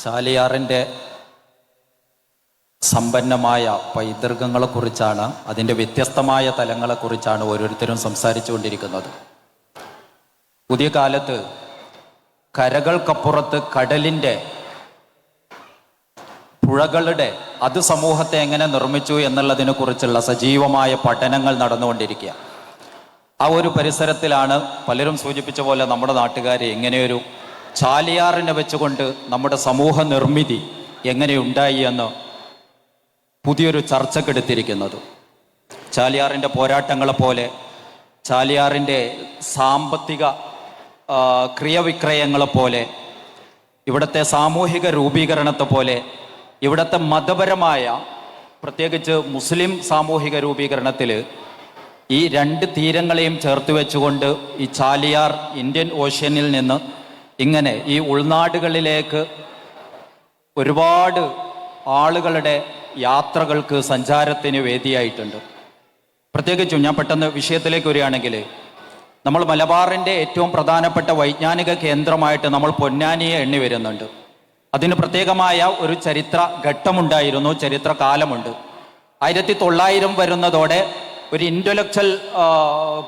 ചാലിയാറിന്റെ സമ്പന്നമായ പൈതൃകങ്ങളെക്കുറിച്ചാണ് അതിന്റെ വ്യത്യസ്തമായ തലങ്ങളെക്കുറിച്ചാണ് ഓരോരുത്തരും സംസാരിച്ചു കൊണ്ടിരിക്കുന്നത് പുതിയ കാലത്ത് കരകൾക്കപ്പുറത്ത് കടലിന്റെ പുഴകളുടെ അത് സമൂഹത്തെ എങ്ങനെ നിർമ്മിച്ചു എന്നുള്ളതിനെ കുറിച്ചുള്ള സജീവമായ പഠനങ്ങൾ നടന്നുകൊണ്ടിരിക്കുക ആ ഒരു പരിസരത്തിലാണ് പലരും സൂചിപ്പിച്ച പോലെ നമ്മുടെ നാട്ടുകാരെ എങ്ങനെയൊരു ചാലിയാറിനെ വെച്ചുകൊണ്ട് നമ്മുടെ സമൂഹ നിർമ്മിതി എങ്ങനെ ഉണ്ടായി എന്ന് പുതിയൊരു ചർച്ചക്കെടുത്തിരിക്കുന്നത് ചാലിയാറിന്റെ പോരാട്ടങ്ങളെ പോലെ ചാലിയാറിന്റെ സാമ്പത്തിക ക്രിയവിക്രയങ്ങളെ പോലെ ഇവിടുത്തെ സാമൂഹിക രൂപീകരണത്തെ പോലെ ഇവിടുത്തെ മതപരമായ പ്രത്യേകിച്ച് മുസ്ലിം സാമൂഹിക രൂപീകരണത്തിൽ ഈ രണ്ട് തീരങ്ങളെയും ചേർത്ത് വെച്ചുകൊണ്ട് ഈ ചാലിയാർ ഇന്ത്യൻ ഓഷ്യനിൽ നിന്ന് ഇങ്ങനെ ഈ ഉൾനാടുകളിലേക്ക് ഒരുപാട് ആളുകളുടെ യാത്രകൾക്ക് സഞ്ചാരത്തിന് വേദിയായിട്ടുണ്ട്. പ്രത്യേകിച്ചും ഞാൻ പെട്ടെന്ന് വിഷയത്തിലേക്ക് വരികയാണെങ്കിൽ നമ്മൾ മലബാറിന്റെ ഏറ്റവും പ്രധാനപ്പെട്ട വൈജ്ഞാനിക കേന്ദ്രമായിട്ട് നമ്മൾ പൊന്നാനിയെ എണ്ണി വരുന്നുണ്ട്. അതിന് പ്രത്യേകമായ ഒരു ചരിത്ര ഘട്ടമുണ്ടായിരുന്നു ചരിത്ര കാലമുണ്ട്. ആയിരത്തി തൊള്ളായിരം വരുന്നതോടെ ഒരു ഇന്റലക്ച്വൽ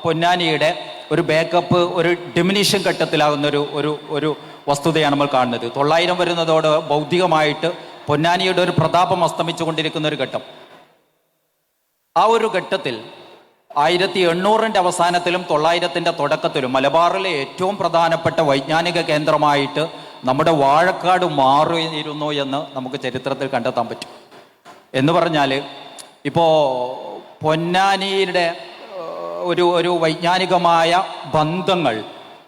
പൊന്നാനിയുടെ ഒരു ബാക്കപ്പ് ഒരു ഡിമിനിഷൻ ഘട്ടത്തിലാകുന്ന ഒരു ഒരു ഒരു വസ്തുതയാണ് നമ്മൾ കാണുന്നത്. തൊള്ളായിരം വരുന്നതോടെ ബൗദ്ധികമായിട്ട് പൊന്നാനിയുടെ ഒരു പ്രതാപം അസ്തമിച്ചുകൊണ്ടിരിക്കുന്ന ഒരു ഘട്ടം. ആ ഒരു ഘട്ടത്തിൽ ആയിരത്തി എണ്ണൂറിന്റെ അവസാനത്തിലും തൊള്ളായിരത്തിന്റെ തുടക്കത്തിലും മലബാറിലെ ഏറ്റവും പ്രധാനപ്പെട്ട വൈജ്ഞാനിക കേന്ദ്രമായിട്ട് നമ്മുടെ വാഴക്കാട് മാറിയിരുന്നു എന്ന് നമുക്ക് ചരിത്രത്തിൽ കണ്ടെത്താൻ പറ്റും. എന്ന് പറഞ്ഞാൽ ഇപ്പോൾ പൊന്നാനിയുടെ ഒരു ഒരു വൈജ്ഞാനികമായ ബന്ധങ്ങൾ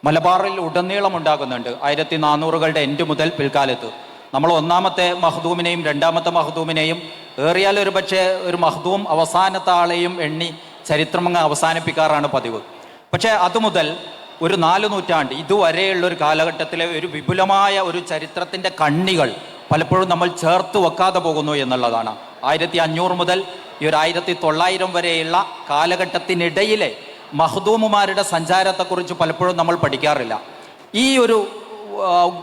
മലബാറിൽ ഉടനീളം ഉണ്ടാകുന്നുണ്ട്. ആയിരത്തി നാനൂറുകളുടെ എൻഡ് മുതൽ പിൽക്കാലത്ത്. നമ്മൾ ഒന്നാമത്തെ മഹദൂമിനെയും രണ്ടാമത്തെ മഹദൂമിനെയും ഏറിയാൽ ഒരു പക്ഷേ ഒരു മഹദൂം അവസാനത്തെ ആളെയും എണ്ണി ചരിത്രം അങ്ങ് അവസാനിപ്പിക്കാറാണ് പതിവ്. പക്ഷേ അതുമുതൽ ഒരു നാല് നൂറ്റാണ്ട് ഇതുവരെയുള്ള ഒരു കാലഘട്ടത്തിലെ ഒരു വിപുലമായ ഒരു ചരിത്രത്തിന്റെ കണ്ണികൾ പലപ്പോഴും നമ്മൾ ചേർത്ത് വെക്കാതെ പോകുന്നു എന്നുള്ളതാണ്. ആയിരത്തി അഞ്ഞൂറ് മുതൽ ഈ ഒരു ആയിരത്തി തൊള്ളായിരം വരെയുള്ള കാലഘട്ടത്തിനിടയിലെ മഹദൂമുമാരുടെ സഞ്ചാരത്തെക്കുറിച്ച് പലപ്പോഴും നമ്മൾ പഠിക്കാറില്ല. ഈ ഒരു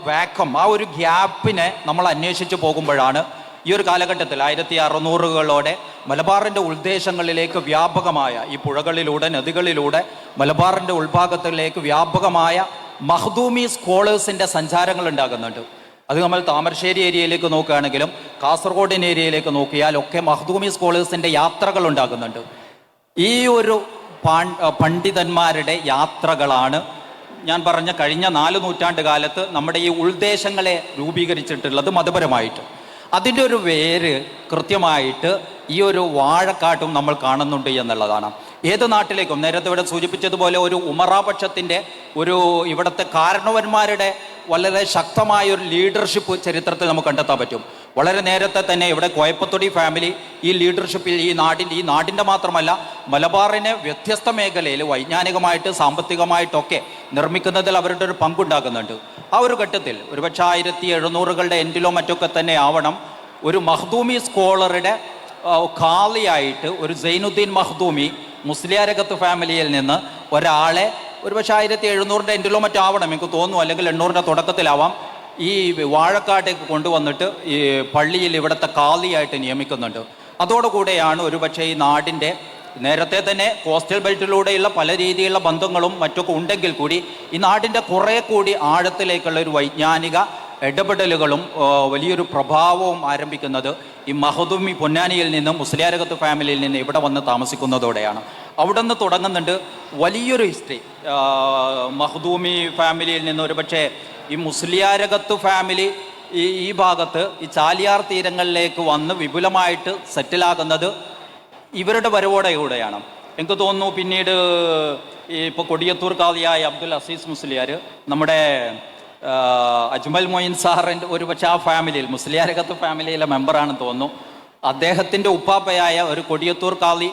വാക്കം ആ ഒരു ഗ്യാപ്പിനെ നമ്മൾ അന്വേഷിച്ച് പോകുമ്പോഴാണ് ഈ ഒരു കാലഘട്ടത്തിൽ ആയിരത്തി അറുന്നൂറുകളോടെ മലബാറിന്റെ ഉൾദേശങ്ങളിലേക്ക് വ്യാപകമായ ഈ പുഴകളിലൂടെ നദികളിലൂടെ മലബാറിന്റെ ഉൾഭാഗത്തിലേക്ക് വ്യാപകമായ മഹദൂമി സ്കോളേഴ്സിന്റെ സഞ്ചാരങ്ങൾ ഉണ്ടാകുന്നുണ്ട്. അത് നമ്മൾ താമരശ്ശേരി ഏരിയയിലേക്ക് നോക്കുകയാണെങ്കിലും കാസർഗോഡിന്റെ ഏരിയയിലേക്ക് നോക്കിയാൽ ഒക്കെ മഹദൂമി സ്കോളേഴ്സിന്റെ യാത്രകൾ ഉണ്ടാകുന്നുണ്ട്. ഈ ഒരു പണ്ഡിതന്മാരുടെ യാത്രകളാണ് ഞാൻ പറഞ്ഞ കഴിഞ്ഞ നാല് നൂറ്റാണ്ട് കാലത്ത് നമ്മുടെ ഈ ഉൾദേശങ്ങളെ രൂപീകരിച്ചിട്ടുള്ളത് മതപരമായിട്ട്. അതിന്റെ ഒരു വേര് കൃത്യമായിട്ട് ഈ ഒരു വാഴക്കാട്ടും നമ്മൾ കാണുന്നുണ്ട് എന്നുള്ളതാണ്. ഏത് നാട്ടിലേക്കും നേരത്തെ ഇവിടെ സൂചിപ്പിച്ചതുപോലെ ഒരു ഉമറാപക്ഷത്തിന്റെ ഒരു ഇവിടുത്തെ കാരണവന്മാരുടെ വളരെ ശക്തമായ ഒരു ലീഡർഷിപ്പ് ചരിത്രത്തിൽ നമുക്ക് കണ്ടെത്താൻ പറ്റും. വളരെ നേരത്തെ തന്നെ ഇവിടെ കോയപ്പത്തൊടി ഫാമിലി ഈ ലീഡർഷിപ്പിൽ ഈ നാടിന്റെ ഈ നാടിന്റെ മാത്രമല്ല മലബാറിനെ വ്യത്യസ്ത മേഖലയിൽ വൈജ്ഞാനികമായിട്ട് സാമ്പത്തികമായിട്ടൊക്കെ നിർമ്മിക്കുന്നതിൽ അവരുടെ ഒരു പങ്കുണ്ടാകുന്നുണ്ട് ആ ഒരു ഘട്ടത്തിൽ ഒരുപക്ഷെ ആയിരത്തി എഴുന്നൂറുകളുടെ എൻഡിലോ മറ്റൊക്കെ തന്നെ ആവണം ഒരു മഹ്ദൂമി സ്കോളറുടെ കാളിയായിട്ട് ഒരു സൈനുദ്ദീൻ മഹ്ദൂമി മുസ്ലിയാരകത്ത് ഫാമിലിയിൽ നിന്ന് ഒരാളെ ഒരുപക്ഷെ ആയിരത്തി എഴുന്നൂറിന്റെ എൻഡിലോ മറ്റോ ആവണം എനിക്ക് തോന്നുന്നു അല്ലെങ്കിൽ എണ്ണൂറിന്റെ തുടക്കത്തിലാവാം. ഈ വാഴക്കാട്ടേക്ക് കൊണ്ടുവന്നിട്ട് ഈ പള്ളിയിൽ ഇവിടുത്തെ കാലിയായിട്ട് നിയമിക്കുന്നുണ്ട്. അതോടുകൂടെയാണ് ഒരുപക്ഷെ ഈ നാടിന്റെ നേരത്തെ തന്നെ കോസ്റ്റൽ ബെൽറ്റിലൂടെയുള്ള പല രീതിയിലുള്ള ബന്ധങ്ങളും മറ്റൊക്കെ ഉണ്ടെങ്കിൽ കൂടി ഈ നാടിന്റെ കുറേ കൂടി ആഴത്തിലേക്കുള്ള ഒരു വൈജ്ഞാനിക ഇടപെടലുകളും വലിയൊരു പ്രഭാവവും ആരംഭിക്കുന്നത് ഈ മഹദുമി പൊന്നാനിയിൽ നിന്നും മുസ്ലിയാരകത്ത് ഫാമിലിയിൽ നിന്ന് ഇവിടെ വന്ന് താമസിക്കുന്നതോടെയാണ്. അവിടെ നിന്ന് തുടങ്ങുന്നുണ്ട് വലിയൊരു ഹിസ്റ്ററി മഹദൂമി ഫാമിലിയിൽ നിന്ന് ഒരുപക്ഷെ ഈ മുസ്ലിയാരകത്ത് ഫാമിലി ഈ ഈ ഭാഗത്ത് ഈ ചാലിയാർ തീരങ്ങളിലേക്ക് വന്ന് വിപുലമായിട്ട് സെറ്റിലാകുന്നത് ഇവരുടെ വരവോടെ കൂടെയാണ് എനിക്ക് തോന്നുന്നു പിന്നീട് ഇപ്പോൾ കൊടിയത്തൂർ കാതിയായ അബ്ദുൽ അസീസ് മുസ്ലിയാർ നമ്മുടെ അജ്മൽ മൊയിൻ സാറിന്റെ ഒരു പക്ഷേ ആ ഫാമിലിയിൽ മുസ്ലിയാരകത്ത് ഫാമിലിയിലെ മെമ്പറാണെന്ന് തോന്നുന്നു. അദ്ദേഹത്തിന്റെ ഉപ്പാപ്പയായ ഒരു കൊടിയത്തൂർ കാളി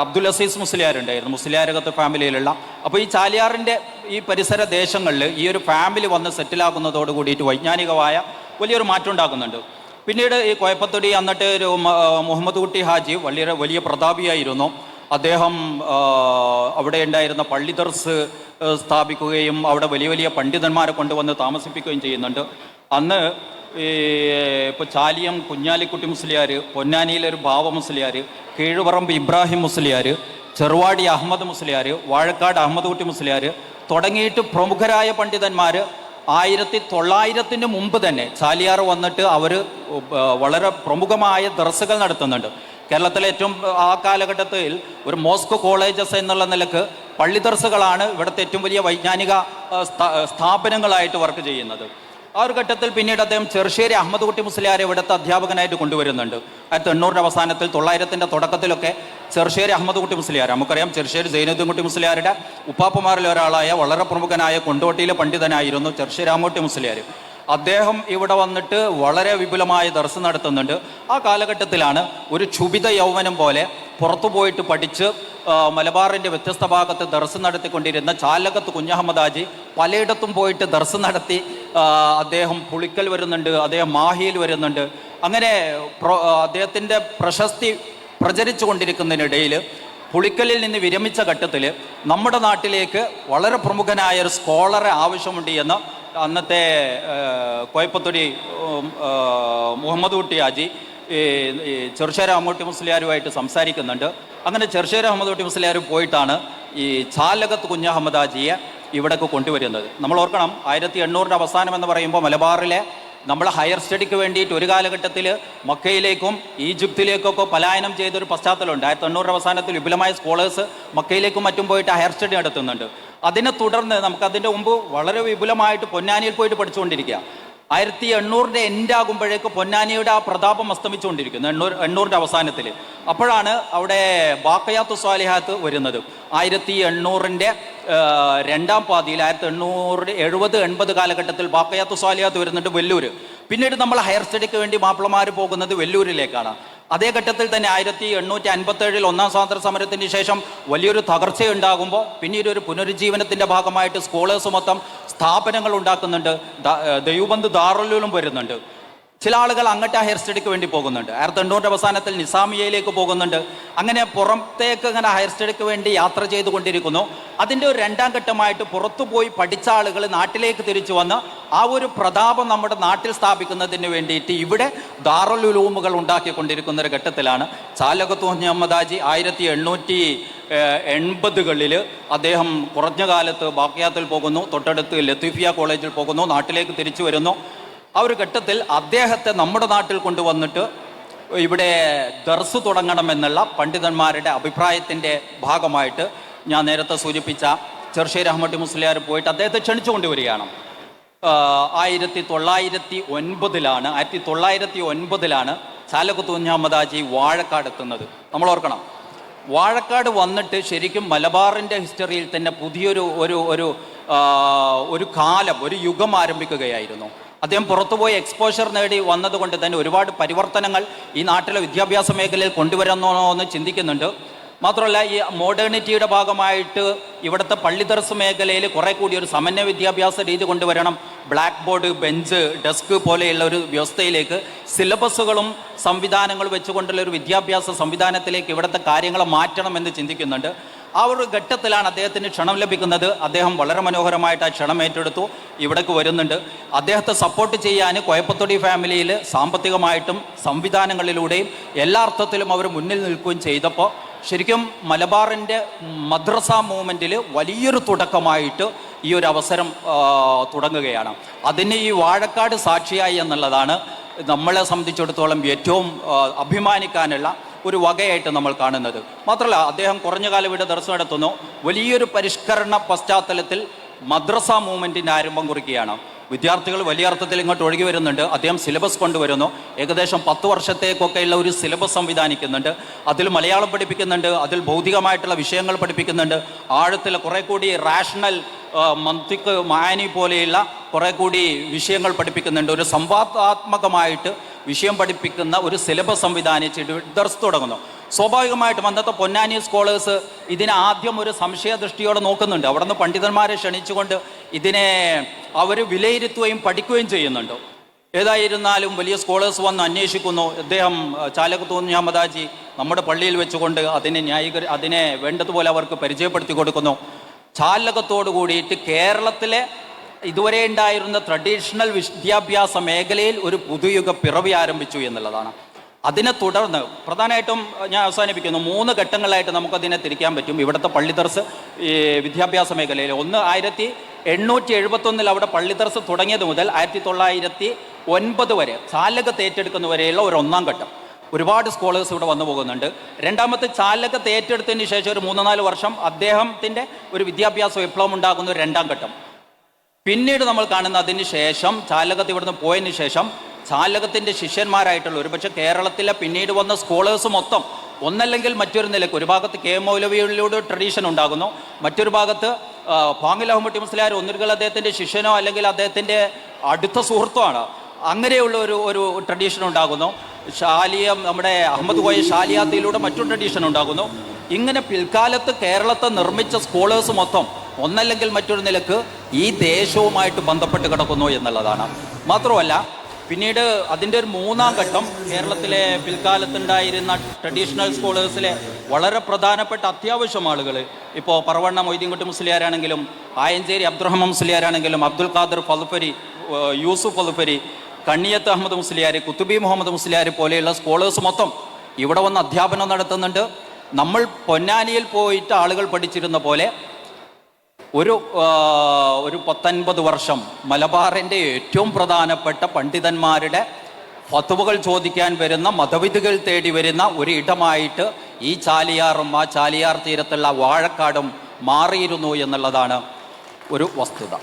അബ്ദുൽ അസീസ് മുസ്ലിയാർ ഉണ്ടായിരുന്നു മുസ്ലിയാരകത്ത് ഫാമിലിയിലുള്ള. അപ്പോൾ ഈ ചാലിയാറിന്റെ ഈ പരിസര ദേശങ്ങളിൽ ഈ ഒരു ഫാമിലി വന്ന് സെറ്റിലാക്കുന്നതോട് കൂടിയിട്ട് വൈജ്ഞാനികമായ വലിയൊരു മാറ്റം ഉണ്ടാക്കുന്നുണ്ട് പിന്നീട് ഈ കോയപ്പത്തൊടി എന്നിട്ട് ഒരു മുഹമ്മദ് കുട്ടി ഹാജി വലിയ വലിയ പ്രതാപിയായിരുന്നു. അദ്ദേഹം അവിടെ ഉണ്ടായിരുന്ന പള്ളി ദർസ് ആ, സ്ഥാപിക്കുകയും അവിടെ വലിയ വലിയ പണ്ഡിതന്മാരെ കൊണ്ടുവന്ന് താമസിപ്പിക്കുകയും ചെയ്യുന്നുണ്ട്. അന്ന് ഇപ്പോൾ ചാലിയം കുഞ്ഞാലിക്കുട്ടി മുസ്ലിയാർ പൊന്നാനിയിലൊരു ബാവ മുസ്ലിയാർ കീഴുപറമ്പ് ഇബ്രാഹിം മുസ്ലിയാർ ചെറുവാടി അഹമ്മദ് മുസ്ലിയാർ വാഴക്കാട് അഹമ്മദ് കുട്ടി മുസ്ലിയാർ തുടങ്ങിയിട്ട് പ്രമുഖരായ പണ്ഡിതന്മാർ ആയിരത്തി തൊള്ളായിരത്തിന് മുമ്പ് തന്നെ ചാലിയാർ വന്നിട്ട് അവർ വളരെ പ്രമുഖമായ ദർസുകൾ നടത്തുന്നുണ്ട്. കേരളത്തിലെ ഏറ്റവും ആ കാലഘട്ടത്തിൽ ഒരു മോസ്കോ കോളേജസ് എന്നുള്ള നിലയ്ക്ക് പള്ളി ദർസുകളാണ് ഇവിടുത്തെ ഏറ്റവും വലിയ വൈജ്ഞാനിക സ്ഥാപനങ്ങളായിട്ട് വർക്ക് ചെയ്യുന്നത്. ആ ഒരു ഘട്ടത്തിൽ പിന്നീട് അദ്ദേഹം ചെറുശ്ശേരി അഹമ്മദ് കുട്ടി മുസ്ലിയാരെ ഇവിടുത്തെ അധ്യാപകനായിട്ട് കൊണ്ടുവരുന്നുണ്ട്. ആയിരത്തി എണ്ണൂറിന്റെ അവസാനത്തിൽ തൊള്ളായിരത്തിന്റെ തുടക്കത്തിലൊക്കെ ചെറുശ്ശേരി അഹമ്മദ് കുട്ടി മുസ്ലിയാർ നമുക്കറിയാം ചെറുശ്ശേരി ജൈനുദ്ദീൻ കുട്ടി മുസ്ലിയാരുടെ ഉപ്പാപ്പമാരിൽ ഒരാളായ വളരെ പ്രമുഖനായ കൊണ്ടോട്ടിയിലെ പണ്ഡിതനായിരുന്നു ചെറുശ്ശേരി അഹമ്മദ് മുസ്ലിയാർ. അദ്ദേഹം ഇവിടെ വന്നിട്ട് വളരെ വിപുലമായ ദർശനം നടത്തുന്നുണ്ട്. ആ കാലഘട്ടത്തിലാണ് ഒരു ക്ഷുഭിത യൗവനം പോലെ പുറത്തു പോയിട്ട് പഠിച്ച് മലബാറിന്റെ വ്യത്യസ്ത ഭാഗത്ത് ദർശനം നടത്തിക്കൊണ്ടിരുന്ന ചാലകത്ത് കുഞ്ഞഹമ്മദ് ഹാജി പലയിടത്തും പോയിട്ട് ദർശനം നടത്തി അദ്ദേഹം പുളിക്കൽ വരുന്നുണ്ട് അദ്ദേഹം മാഹിയിൽ വരുന്നുണ്ട്. അങ്ങനെ അദ്ദേഹത്തിന്റെ പ്രശസ്തി പ്രചരിച്ചു കൊണ്ടിരിക്കുന്നതിനിടയിൽ പുളിക്കലിൽ നിന്ന് വിരമിച്ച ഘട്ടത്തിൽ നമ്മുടെ നാട്ടിലേക്ക് വളരെ പ്രമുഖനായ ഒരു സ്കോളറെ ആവശ്യമുണ്ട് എന്ന് അന്നത്തെ കോയപ്പത്തൊടി മുഹമ്മദ് കുട്ടി ഹാജി ഈ ചെറുശ്ശേര അമ്മൂട്ടി മുസ്ലിയാരുമായിട്ട് സംസാരിക്കുന്നുണ്ട്. അങ്ങനെ ചെറുശ്ശേര അഹമ്മദ് കുട്ടി മുസ്ലിയാർ പോയിട്ടാണ് ഈ ചാലകത്ത് കുഞ്ഞഹമ്മദ് ഹാജിയെ ഇവിടേക്ക് കൊണ്ടുവരുന്നത്. നമ്മൾ ഓർക്കണം ആയിരത്തി എണ്ണൂറിന്റെ അവസാനം എന്ന് പറയുമ്പോൾ മലബാറിലെ നമ്മൾ ഹയർ സ്റ്റഡിക്ക് വേണ്ടിയിട്ട് ഒരു കാലഘട്ടത്തിൽ മക്കയിലേക്കും ഈജിപ്തിലേക്കൊക്കെ പലായനം ചെയ്തൊരു പശ്ചാത്തലമുണ്ട്. ആയിരത്തി എണ്ണൂറ് അവസാനത്തിൽ വിപുലമായ സ്കോളേഴ്സ് മക്കയിലേക്കും മറ്റും പോയിട്ട് ഹയർ സ്റ്റഡി നടത്തുന്നുണ്ട്. അതിനെ തുടർന്ന് നമുക്ക് അതിന്റെ മുമ്പ് വളരെ വിപുലമായിട്ട് പൊന്നാനിയിൽ പോയിട്ട് പഠിച്ചുകൊണ്ടിരിക്കുക. ആയിരത്തി എണ്ണൂറിന്റെ എൻഡ് ആകുമ്പോഴേക്ക് പൊന്നാനിയുടെ ആ പ്രതാപം അസ്തമിച്ചുകൊണ്ടിരിക്കുന്നു എണ്ണൂർ എണ്ണൂറിന്റെ അവസാനത്തിൽ അപ്പോഴാണ് അവിടെ ബാക്കയാത്തു സ്വാലിഹാത്ത് വരുന്നത്. ആയിരത്തി എണ്ണൂറിന്റെ രണ്ടാം പാതിയിൽ ആയിരത്തി എണ്ണൂറ് എഴുപത് എൺപത് കാലഘട്ടത്തിൽ ബാക്കയാത്തു സ്വാലിഹാത്ത് വരുന്നുണ്ട് വെല്ലൂർ പിന്നീട് നമ്മൾ ഹയർ സ്റ്റഡിക്ക് വേണ്ടി മാപ്പിളമാർ പോകുന്നത് വെല്ലൂരിലേക്കാണ്. അതേ ഘട്ടത്തിൽ തന്നെ ആയിരത്തി എണ്ണൂറ്റി അൻപത്തി ഏഴിൽ ഒന്നാം സ്വാതന്ത്ര്യ സമരത്തിന് ശേഷം വലിയൊരു തകർച്ചയുണ്ടാകുമ്പോൾ പിന്നീട് ഒരു പുനരുജ്ജീവനത്തിന്റെ ഭാഗമായിട്ട് സ്കോളേഴ്സ് മൊത്തം സ്ഥാപനങ്ങൾ ഉണ്ടാക്കുന്നുണ്ട്. ദൈവബന്ധ് ദാറുലും വരുന്നുണ്ട്. ചില ആളുകൾ അങ്ങോട്ട് ഹയർ സ്റ്റഡിക്ക് വേണ്ടി പോകുന്നുണ്ട്. ആയിരത്തി എണ്ണൂറ്റി അവസാനത്തിൽ നിസാമിയയിലേക്ക് പോകുന്നുണ്ട്. അങ്ങനെ പുറത്തേക്ക് അങ്ങനെ ഹയർ സ്റ്റഡിക്ക് വേണ്ടി യാത്ര ചെയ്തുകൊണ്ടിരിക്കുന്നു. അതിന്റെ ഒരു രണ്ടാം ഘട്ടമായിട്ട് പുറത്തു പോയി പഠിച്ച ആളുകൾ നാട്ടിലേക്ക് തിരിച്ചു വന്ന് ആ ഒരു പ്രതാപം നമ്മുടെ നാട്ടിൽ സ്ഥാപിക്കുന്നതിന് വേണ്ടിയിട്ട് ഇവിടെ ദാറുലുലൂമുകൾ ഉണ്ടാക്കിക്കൊണ്ടിരിക്കുന്ന ഒരു ഘട്ടത്തിലാണ്. ചാലകത്തു മുഹമ്മദാജി ആയിരത്തി എണ്ണൂറ്റി എൺപതുകളിൽ അദ്ദേഹം കുറഞ്ഞ കാലത്ത് ബാക്കിയാത്തിൽ പോകുന്നു. തൊട്ടടുത്ത് ലത്തീഫിയ കോളേജിൽ പോകുന്നു. നാട്ടിലേക്ക് തിരിച്ചു വരുന്നു. ആ ഒരു ഘട്ടത്തിൽ അദ്ദേഹത്തെ നമ്മുടെ നാട്ടിൽ കൊണ്ടുവന്നിട്ട് ഇവിടെ ദർസ് തുടങ്ങണമെന്നുള്ള പണ്ഡിതന്മാരുടെ അഭിപ്രായത്തിന്റെ ഭാഗമായിട്ട് ഞാൻ നേരത്തെ സൂചിപ്പിച്ച ചെർഷീർ അഹമ്മദ് മുസ്ലിയാർ പോയിട്ട് അദ്ദേഹത്തെ ക്ഷണിച്ചു വരികയാണ് ആയിരത്തി തൊള്ളായിരത്തി ഒൻപതിലാണ് ആയിരത്തി തൊള്ളായിരത്തി ഒൻപതിലാണ് ചാലക്കുത്ത് കുഞ്ഞാമദാജി വാഴക്കാട് എത്തുന്നത്. നമ്മൾ ഓർക്കണം വാഴക്കാട് വന്നിട്ട് ശരിക്കും മലബാറിന്റെ ഹിസ്റ്ററിയിൽ തന്നെ പുതിയൊരു ഒരു ഒരു ഒരു കാലം ഒരു യുഗം ആരംഭിക്കുകയായിരുന്നു. അദ്ദേഹം പുറത്തുപോയി എക്സ്പോഷർ നേടി വന്നതുകൊണ്ട് തന്നെ ഒരുപാട് പരിവർത്തനങ്ങൾ ഈ നാട്ടിലെ വിദ്യാഭ്യാസ മേഖലയിൽ കൊണ്ടുവരുന്നോ എന്ന് ചിന്തിക്കുന്നുണ്ട്. മാത്രമല്ല ഈ മോഡേണിറ്റിയുടെ ഭാഗമായിട്ട് ഇവിടുത്തെ പള്ളിദർസ് മേഖലയിൽ കുറെ കൂടി ഒരു സമന്വയ വിദ്യാഭ്യാസ രീതി കൊണ്ടുവരണം. ബ്ലാക്ക് ബോർഡ് ബെഞ്ച് ഡെസ്ക് പോലെയുള്ള ഒരു വ്യവസ്ഥയിലേക്ക് സിലബസുകളും സംവിധാനങ്ങളും വെച്ചുകൊണ്ടുള്ള ഒരു വിദ്യാഭ്യാസ സംവിധാനത്തിലേക്ക് ഇവിടുത്തെ കാര്യങ്ങൾ മാറ്റണം എന്ന് ചിന്തിക്കുന്നുണ്ട്. ആ ഒരു ഘട്ടത്തിലാണ് അദ്ദേഹത്തിന് ക്ഷണം ലഭിക്കുന്നത്. അദ്ദേഹം വളരെ മനോഹരമായിട്ട് ആ ക്ഷണം ഏറ്റെടുത്തു. ഇവിടേക്ക് വരുന്നുണ്ട്. അദ്ദേഹത്തെ സപ്പോർട്ട് ചെയ്യാൻ കോയപ്പത്തൊടി ഫാമിലിയിൽ സാമ്പത്തികമായിട്ടും സംവിധാനങ്ങളിലൂടെയും എല്ലാ അർത്ഥത്തിലും അവർ മുന്നിൽ നിൽക്കുകയും ചെയ്തപ്പോൾ ശരിക്കും മലബാറിന്റെ മദ്രസ മൂവ്മെന്റിൽ വലിയൊരു തുടക്കമായിട്ട് ഈ ഒരു അവസരം തുടങ്ങുകയാണ്. അതിന് ഈ വാഴക്കാട് സാക്ഷിയായി എന്നുള്ളതാണ് നമ്മളെ സംബന്ധിച്ചിടത്തോളം ഏറ്റവും അഭിമാനിക്കാനുള്ള ഒരു വകയായിട്ട് നമ്മൾ കാണുന്നത്. മാത്രമല്ല അദ്ദേഹം കുറഞ്ഞ കാലം ഇവിടെ ദർശനം നടത്തുന്നു. വലിയൊരു പരിഷ്കരണ പശ്ചാത്തലത്തിൽ മദ്രസ മൂവ്മെന്റിന്റെ ആരംഭം കുറിക്കുകയാണ്. വിദ്യാർത്ഥികൾ വലിയ അർത്ഥത്തിൽ ഇങ്ങോട്ട് ഒഴുകി വരുന്നുണ്ട്. അദ്ദേഹം സിലബസ് കൊണ്ടുവരുന്നു. ഏകദേശം പത്ത് വർഷത്തേക്കൊക്കെയുള്ള ഒരു സിലബസ് സംവിധാനിക്കുന്നുണ്ട്. അതിൽ മലയാളം പഠിപ്പിക്കുന്നുണ്ട്. അതിൽ ഭൗതികമായിട്ടുള്ള വിഷയങ്ങൾ പഠിപ്പിക്കുന്നുണ്ട്. ആഴത്തിൽ കുറെ കൂടി റാഷണൽ മന്തിക്ക് മാനി പോലെയുള്ള കുറെ കൂടി വിഷയങ്ങൾ പഠിപ്പിക്കുന്നുണ്ട്. ഒരു സംവാദാത്മകമായിട്ട് വിഷയം പഠിപ്പിക്കുന്ന ഒരു സിലബസ് സംവിധാനിച്ചിട്ട് ദർസ് തുടങ്ങുന്നു. സ്വാഭാവികമായിട്ടും അന്നത്തെ പൊന്നാനി സ്കോളേഴ്സ് ഇതിനെ ആദ്യം ഒരു സംശയദൃഷ്ടിയോടെ നോക്കുന്നുണ്ട്. അവിടെ നിന്ന് പണ്ഡിതന്മാരെ ക്ഷണിച്ചുകൊണ്ട് ഇതിനെ അവർ വിലയിരുത്തുകയും പഠിക്കുകയും ചെയ്യുന്നുണ്ട്. ഏതായിരുന്നാലും വലിയ സ്കോളേഴ്സ് വന്ന് അന്വേഷിക്കുന്നു. അദ്ദേഹം ചാലകത്തൂന്ന് മുഹമ്മദാജി നമ്മുടെ പള്ളിയിൽ വെച്ചുകൊണ്ട് അതിനെ ന്യായീകരി അതിനെ വേണ്ടതുപോലെ അവർക്ക് പരിചയപ്പെടുത്തി കൊടുക്കുന്നു. ചാലകത്തോട് കൂടിയിട്ട് കേരളത്തിലെ ഇതുവരെ ഉണ്ടായിരുന്ന ട്രഡീഷണൽ വിദ്യാഭ്യാസ മേഖലയിൽ ഒരു പുതുയുഗ പിറവി ആരംഭിച്ചു എന്നുള്ളതാണ്. അതിനെ തുടർന്ന് പ്രധാനമായിട്ടും ഞാൻ അവസാനിപ്പിക്കുന്നു. മൂന്ന് ഘട്ടങ്ങളായിട്ട് നമുക്കതിനെ തിരിക്കാൻ പറ്റും. ഇവിടുത്തെ പള്ളിദർസ് വിദ്യാഭ്യാസ മേഖലയിൽ ഒന്ന് ആയിരത്തി എണ്ണൂറ്റി എഴുപത്തൊന്നിൽ അവിടെ പള്ളിത്തറസ് തുടങ്ങിയത് മുതൽ ആയിരത്തി തൊള്ളായിരത്തി ഒൻപത് വരെ ചാലകത്ത് ഏറ്റെടുക്കുന്ന വരെയുള്ള ഒരു ഒന്നാം ഘട്ടം. ഒരുപാട് സ്കോളേഴ്സ് ഇവിടെ വന്നു പോകുന്നുണ്ട്. രണ്ടാമത്തെ ചാലകത്ത് ഏറ്റെടുത്തതിന് ശേഷം ഒരു മൂന്ന് നാല് വർഷം അദ്ദേഹത്തിന്റെ ഒരു വിദ്യാഭ്യാസ വിപ്ലവം ഉണ്ടാകുന്ന ഒരു രണ്ടാം ഘട്ടം. പിന്നീട് നമ്മൾ കാണുന്ന അതിന് ശേഷം ചാലകത്ത് ഇവിടുന്ന് പോയതിന് ശേഷം ചാലകത്തിന്റെ ശിഷ്യന്മാരായിട്ടുള്ള ഒരുപക്ഷെ കേരളത്തിലെ പിന്നീട് വന്ന സ്കോളേഴ്സ് മൊത്തം ഒന്നല്ലെങ്കിൽ മറ്റൊരു നിലയ്ക്ക്. ഒരു ഭാഗത്ത് കെ. മൗലവിയിലൂടെ ട്രഡീഷൻ ഉണ്ടാകുന്നു. മറ്റൊരു ഭാഗത്ത് പാങ്ങിൽ അഹമ്മദ് മുസ്ലിയാർ ഒന്നുകിൽ അദ്ദേഹത്തിന്റെ ശിഷ്യനോ അല്ലെങ്കിൽ അദ്ദേഹത്തിന്റെ അടുത്ത സുഹൃത്തോ ആണ്. അങ്ങനെയുള്ള ഒരു ഒരു ട്രഡീഷൻ ഉണ്ടാകുന്നു. ഷാലിയം നമ്മുടെ അഹമ്മദ് കോയ ഷാലിയാത്തിയിലൂടെ മറ്റൊരു ട്രഡീഷൻ ഉണ്ടാകുന്നു. ഇങ്ങനെ പിൽക്കാലത്ത് കേരളത്തെ നിർമ്മിച്ച സ്കോളേഴ്സ് മൊത്തം ഒന്നല്ലെങ്കിൽ മറ്റൊരു നിലയ്ക്ക് ഈ ദേശവുമായിട്ട് ബന്ധപ്പെട്ട് കിടക്കുന്നു എന്നുള്ളതാണ്. മാത്രമല്ല പിന്നീട് അതിന്റെ ഒരു മൂന്നാം ഘട്ടം കേരളത്തിലെ പിൽക്കാലത്തുണ്ടായിരുന്ന ട്രഡീഷണൽ സ്കോളേഴ്സിലെ വളരെ പ്രധാനപ്പെട്ട അത്യാവശ്യം ആളുകൾ. ഇപ്പോൾ പറവണ്ണ മൊയ്തീൻകുട്ടി മുസ്ലിയാരാണെങ്കിലും ആയഞ്ചേരി അബ്ദുറഹ്മാൻ മുസ്ലിയാരാണെങ്കിലും അബ്ദുൽ ഖാദർ ഫലുഫരി യൂസുഫ് ഫലഫരി കണ്ണിയത്ത് അഹമ്മദ് മുസ്ലിയാർ കുത്തുബി മുഹമ്മദ് മുസ്ലിയാർ പോലെയുള്ള സ്കോളേഴ്സ് മൊത്തം ഇവിടെ വന്ന് അധ്യാപനം നടത്തുന്നുണ്ട്. നമ്മൾ പൊന്നാനിയിൽ പോയിട്ട് ആളുകൾ പഠിച്ചിരുന്ന പോലെ ഒരു ഒരു പത്തൊൻപത് വർഷം മലബാറിന്റെ ഏറ്റവും പ്രധാനപ്പെട്ട പണ്ഡിതന്മാരുടെ ഫത്തുവകൾ ചോദിക്കാൻ വരുന്ന മതവിധികൾ തേടി വരുന്ന ഒരു ഇടമായിട്ട് ഈ ചാലിയാറും ആ ചാലിയാർ തീരത്തുള്ള വാഴക്കാടും മാറിയിരുന്നു എന്നുള്ളതാണ് ഒരു വസ്തുത.